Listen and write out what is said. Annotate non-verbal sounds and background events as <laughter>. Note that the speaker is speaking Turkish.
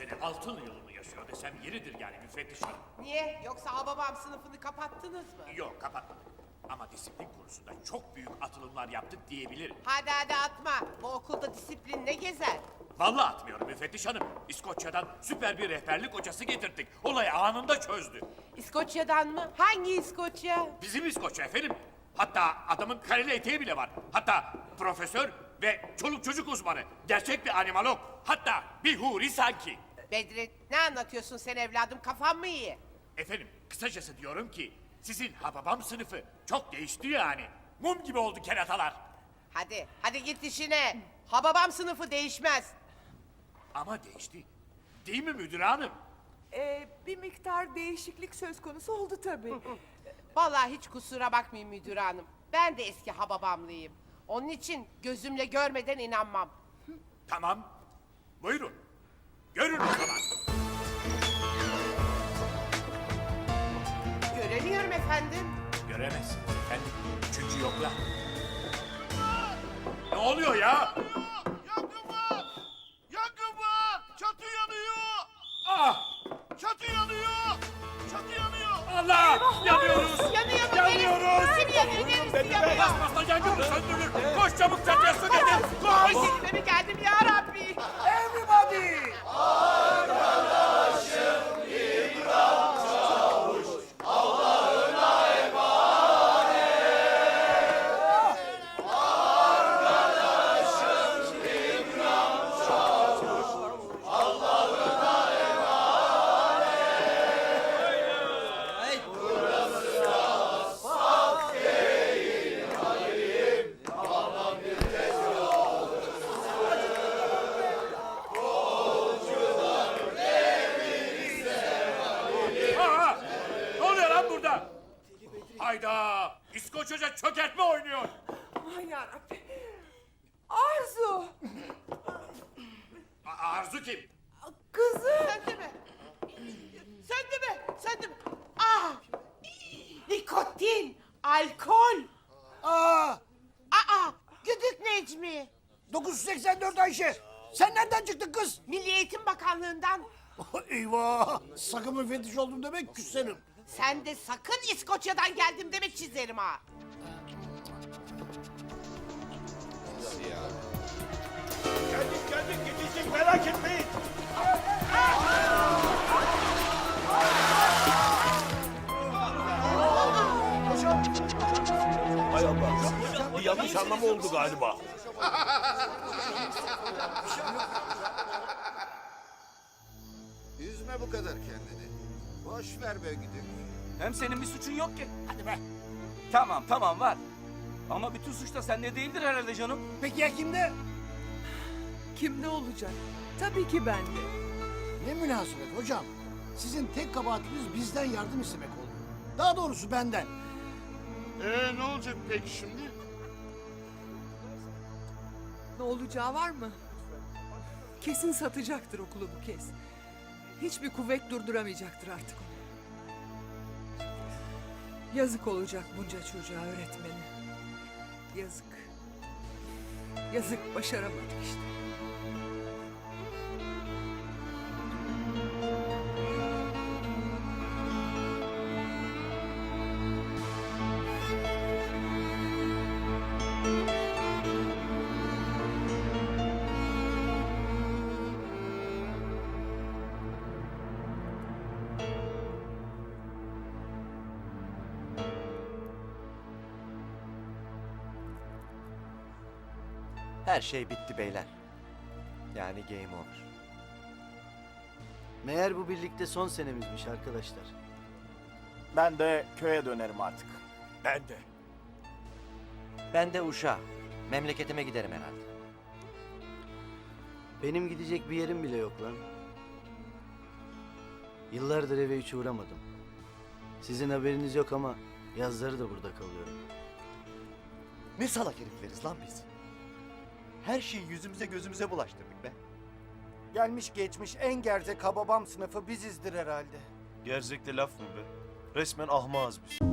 sene altın yılını yaşıyor desem yeridir yani müfettiş hanım. Niye? Yoksa Hababam sınıfını kapattınız mı? Yok kapatmadık. Ama disiplin konusunda çok büyük atılımlar yaptık diyebilirim. Hadi hadi atma. Bu okulda disiplin ne gezer? Vallahi atmıyorum müfettiş hanım. İskoçya'dan süper bir rehberlik hocası getirttik. Olayı anında çözdü. İskoçya'dan mı? Hangi İskoçya? Bizim İskoçya efendim. Hatta adamın kareli eteği bile var. Hatta profesör ve çoluk çocuk uzmanı. Gerçek bir animalog. Hatta bir huri sanki. Bedri ne anlatıyorsun sen evladım? Kafan mı iyi? Efendim kısacası diyorum ki sizin hababam sınıfı çok değişti yani. Mum gibi oldu keratalar. Hadi, hadi git işine. Hababam sınıfı değişmez. Ama değişti. Değil mi müdür hanım? Ee, bir miktar değişiklik söz konusu oldu tabii. <laughs> Vallahi hiç kusura bakmayın müdür hanım. Ben de eski hababamlıyım. Onun için gözümle görmeden inanmam. Tamam. Buyurun. Görün o zaman. Göremiyorum efendim. Göremezsiniz efendim. Çünkü yoklar. Ne oluyor ya? Yangın var! Yangın var! Çatı yanıyor! Ah! Çatı yanıyor! Çatı yanıyor! Allah! Yanıyoruz! Yanıyor mu? Yanıyoruz! Kim yanıyor? Neresi yanıyor? Basmazsa yangını söndürür. Koş çabuk çatıya su. Ay Koş! Hayda! İskoç Hoca çökertme oynuyor. Aman yarabbim. Arzu! A- Arzu kim? Kızım! Sen de mi? Sen de mi? Sen de mi? Ah! Nikotin, alkol. Aa, Aa, güdük Necmi. 984 Ayşe. Sen nereden çıktın kız? Milli Eğitim Bakanlığı'ndan. <laughs> Eyvah. Sakın müfettiş oldum demek küserim. Sen de sakın İskoçya'dan geldim deme çizerim ha. Geldik geldik yetiştik merak etmeyin! Hay Allah! Bir yanlış anlama oldu galiba. Üzme bu kadar kendini. Boş ver be gidip. Hem senin bir suçun yok ki. Hadi be. Tamam tamam var. Ama bütün suç da sende değildir herhalde canım. Peki ya kimde? Kim ne olacak? Tabii ki bende. Ne münasebet hocam. Sizin tek kabahatiniz bizden yardım istemek oldu. Daha doğrusu benden. Ee ne olacak peki şimdi? Ne olacağı var mı? Kesin satacaktır okulu bu kez. Hiçbir kuvvet durduramayacaktır artık onu. Yazık olacak bunca çocuğa öğretmeni. Yazık. Yazık başaramadık işte. Her şey bitti beyler. Yani game over. Meğer bu birlikte son senemizmiş arkadaşlar. Ben de köye dönerim artık. Ben de. Ben de uşa. Memleketime giderim herhalde. Benim gidecek bir yerim bile yok lan. Yıllardır eve hiç uğramadım. Sizin haberiniz yok ama yazları da burada kalıyorum. Ne salak herifleriz lan biz. Her şeyi yüzümüze gözümüze bulaştırdık be. Gelmiş geçmiş en gerzek hababam sınıfı bizizdir herhalde. Gerzekli laf mı be? Resmen ahmağız biz.